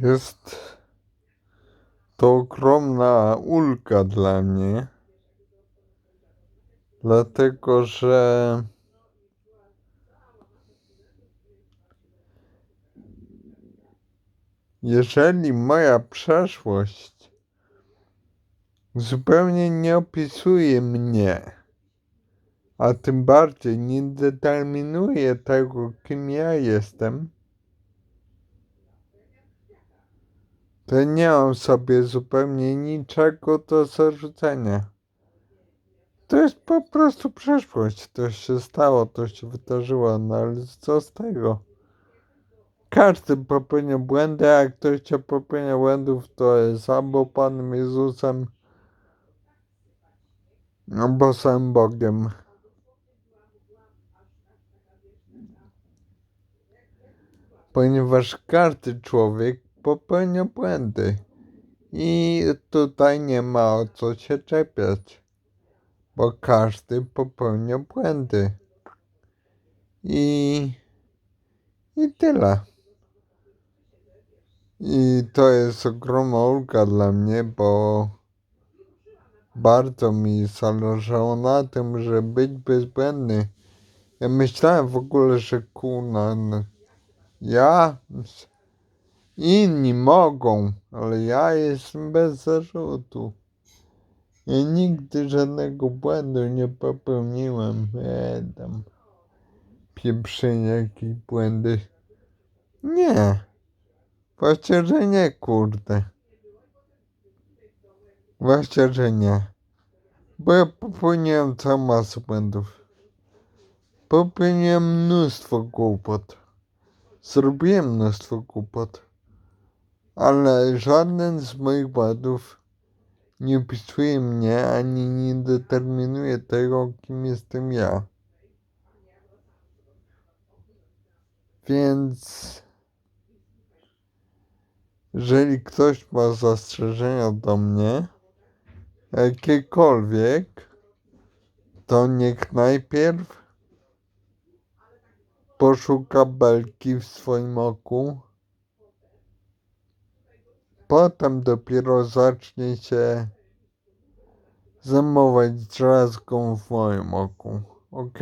Jest to ogromna ulga dla mnie, dlatego że jeżeli moja przeszłość zupełnie nie opisuje mnie, a tym bardziej nie determinuje tego, kim ja jestem, to nie mam sobie zupełnie niczego do zarzucenia. To jest po prostu przeszłość. To się stało, to się wydarzyło, no ale co z tego? Każdy popełnia błędy, a ktoś nie popełnia błędów, to jest albo Panem Jezusem, albo samym Bogiem. Ponieważ każdy człowiek popełnia błędy. I tutaj nie ma o co się czepiać, bo każdy popełnia błędy. I, i tyle. I to jest ogromna ulga dla mnie, bo bardzo mi zależało na tym, żeby być bezbłędny. Ja myślałem w ogóle, że kuna, ja, inni mogą, ale ja jestem bez zarzutu. Ja nigdy żadnego błędu nie popełniłem. E, tam pieprzenie jakieś błędy. Nie. Właśnie, że nie, kurde. Właśnie, że nie. Bo ja popełniłem całą masę błędów. Popełniłem mnóstwo głupot. Zrobiłem mnóstwo głupot. Ale żaden z moich błędów nie opisuje mnie ani nie determinuje tego, kim jestem ja. Więc jeżeli ktoś ma zastrzeżenia do mnie, jakiekolwiek, to niech najpierw poszuka belki w swoim oku, potem dopiero zacznie się zajmować drzazgą w moim oku. Ok?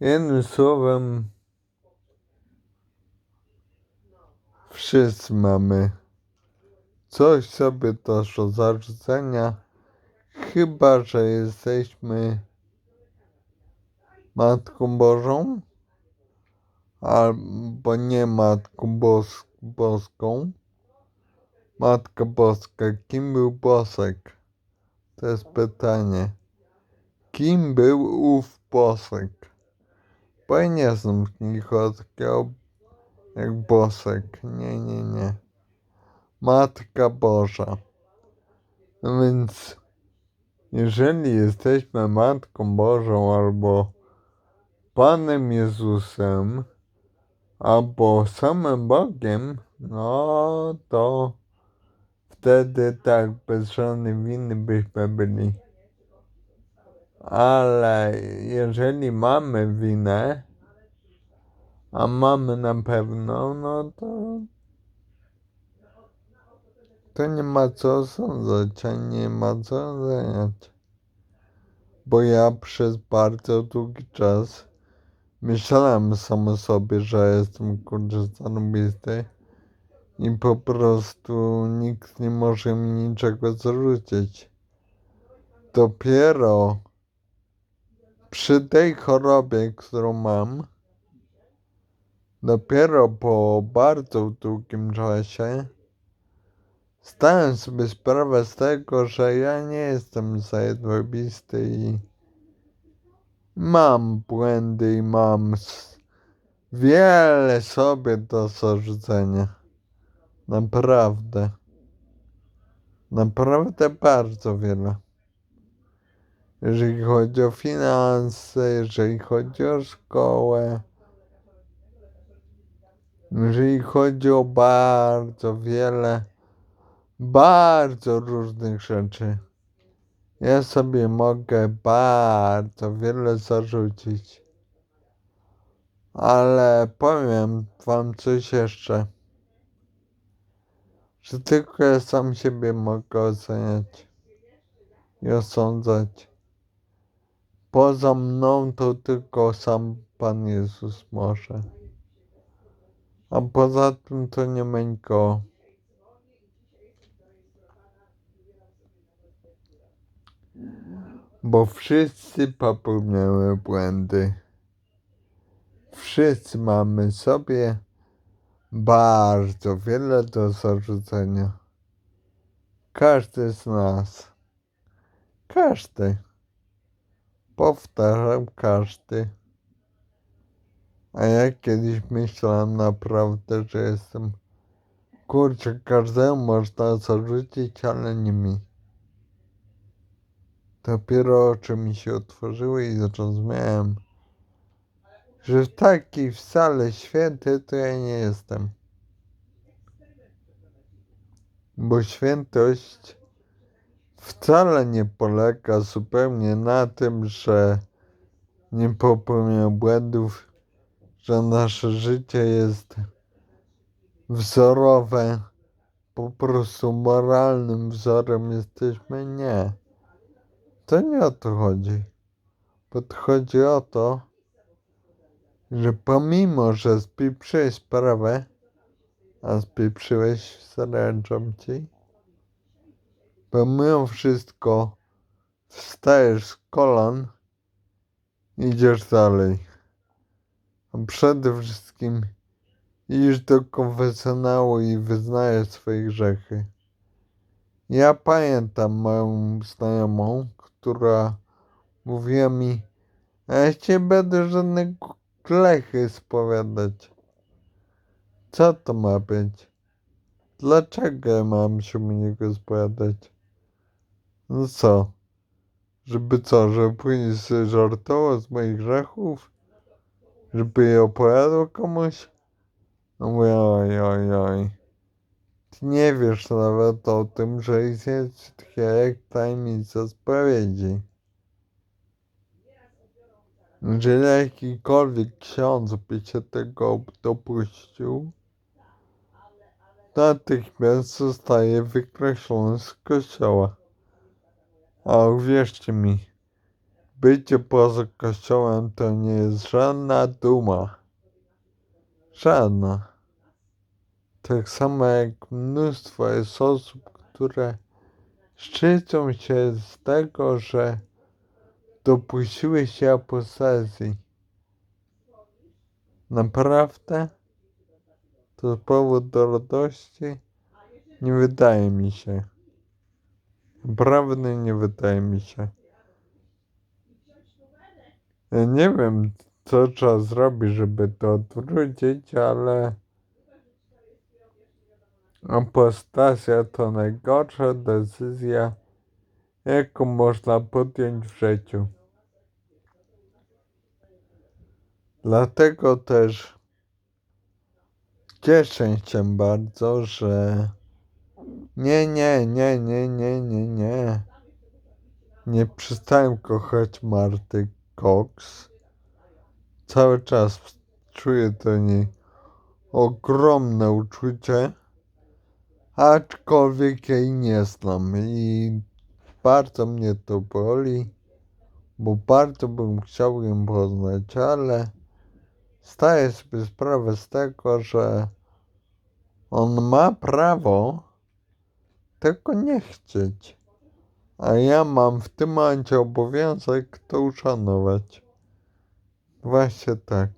Jednym słowem, wszyscy mamy coś sobie do zarzucenia, chyba że jesteśmy Matką Bożą, albo nie Matką Bos Boską. Matka Boska, kim był Bosek? To jest pytanie. Kim był ów Bosek? Bo ja nie znam nikogo jak Bosek. Nie, nie, nie. Matka Boża. No więc, jeżeli jesteśmy Matką Bożą albo Panem Jezusem, albo samym Bogiem, no to wtedy tak bez żadnej winy byśmy byli. Ale jeżeli mamy winę, a mamy na pewno, no to to nie ma co osądzać, a nie ma co oceniać. Bo ja przez bardzo długi czas myślałem sam sobie, że jestem kurczę zarobisty i po prostu nikt nie może mi niczego zarzucić. Dopiero przy tej chorobie, którą mam, dopiero po bardzo długim czasie zdałem sobie sprawę z tego, że ja nie jestem zajebisty i mam błędy i mam wiele sobie do zarzucenia. Naprawdę. Naprawdę bardzo wiele jeżeli chodzi o finanse, jeżeli chodzi o szkołę, jeżeli chodzi o bardzo wiele, bardzo różnych rzeczy. Ja sobie mogę bardzo wiele zarzucić. Ale powiem wam coś jeszcze. Że tylko ja sam siebie mogę oceniać i osądzać. Poza mną to tylko sam Pan Jezus może. A poza tym to nie ma nikogo. Bo wszyscy popełniamy błędy. Wszyscy mamy sobie bardzo wiele do zarzucenia. Każdy z nas. Każdy. Powtarzam, każdy. A ja kiedyś myślałem naprawdę, że jestem. Kurczę, każdemu można zarzucić, ale nie mi. Dopiero oczy mi się otworzyły i zrozumiałem, że taki wcale święty to ja nie jestem. Bo świętość wcale nie polega zupełnie na tym, że nie popełniam błędów, że nasze życie jest wzorowe, po prostu moralnym wzorem jesteśmy. Nie. To nie o to chodzi. Bo to chodzi o to, że pomimo, że spieprzyłeś sprawę, a spieprzyłeś, zaręczam ci, pomimo wszystko wstajesz z kolan, idziesz dalej. A przede wszystkim idziesz do konfesjonału i wyznajesz swoje grzechy. Ja pamiętam moją znajomą, która mówiła mi, a ja ci będę żadne grzechy spowiadać. Co to ma być? Dlaczego mam się niego spowiadać? No co? Żeby co, żeby później sobie żartował z moich grzechów? Żeby je opowiadał komuś? No mówię, oj, oj, oj. Ty nie wiesz nawet o tym, że jest jak tajemnica spowiedzi. Jeżeli jakikolwiek ksiądz by się tego dopuścił, natychmiast zostaje wykreślony z kościoła. A uwierzcie mi, bycie poza kościołem to nie jest żadna duma. Żadna. Tak samo jak mnóstwo jest osób, które szczycą się z tego, że dopuściły się apostazji. Naprawdę? To powód do radości? Nie wydaje mi się. Naprawdę nie wydaje mi się. Ja nie wiem, co trzeba zrobić, żeby to odwrócić, ale apostazja to najgorsza decyzja, jaką można podjąć w życiu. Dlatego też cieszę się bardzo, że nie, nie, nie, nie, nie, nie, nie. Nie przestałem kochać Marty Cox. Cały czas czuję do niej ogromne uczucie, aczkolwiek jej nie znam i bardzo mnie to boli, bo bardzo bym chciał ją poznać, ale zdaję sobie sprawę z tego, że on ma prawo tego nie chcieć. A ja mam w tym momencie obowiązek to uszanować. Właśnie tak.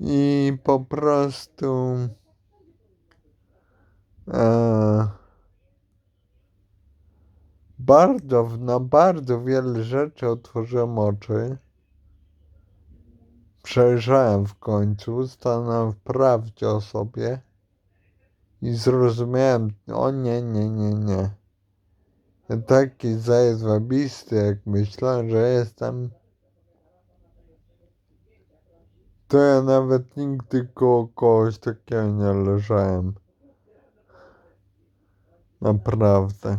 I po prostu bardzo, na bardzo wiele rzeczy otworzyłem oczy. Przejrzałem w końcu, stanąłem w prawdzie o sobie i zrozumiałem, o nie, nie, nie, nie. Taki zajezwabisty, jak myślałem, że jestem, to ja nawet nigdy koło kogoś takiego nie leżałem. Naprawdę.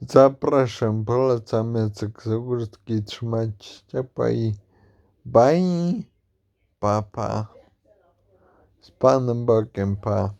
Zapraszam, polecam Jacek Zagórski, trzymać się ciepła i bye! pa, pa. Z Panem Bogiem, pa.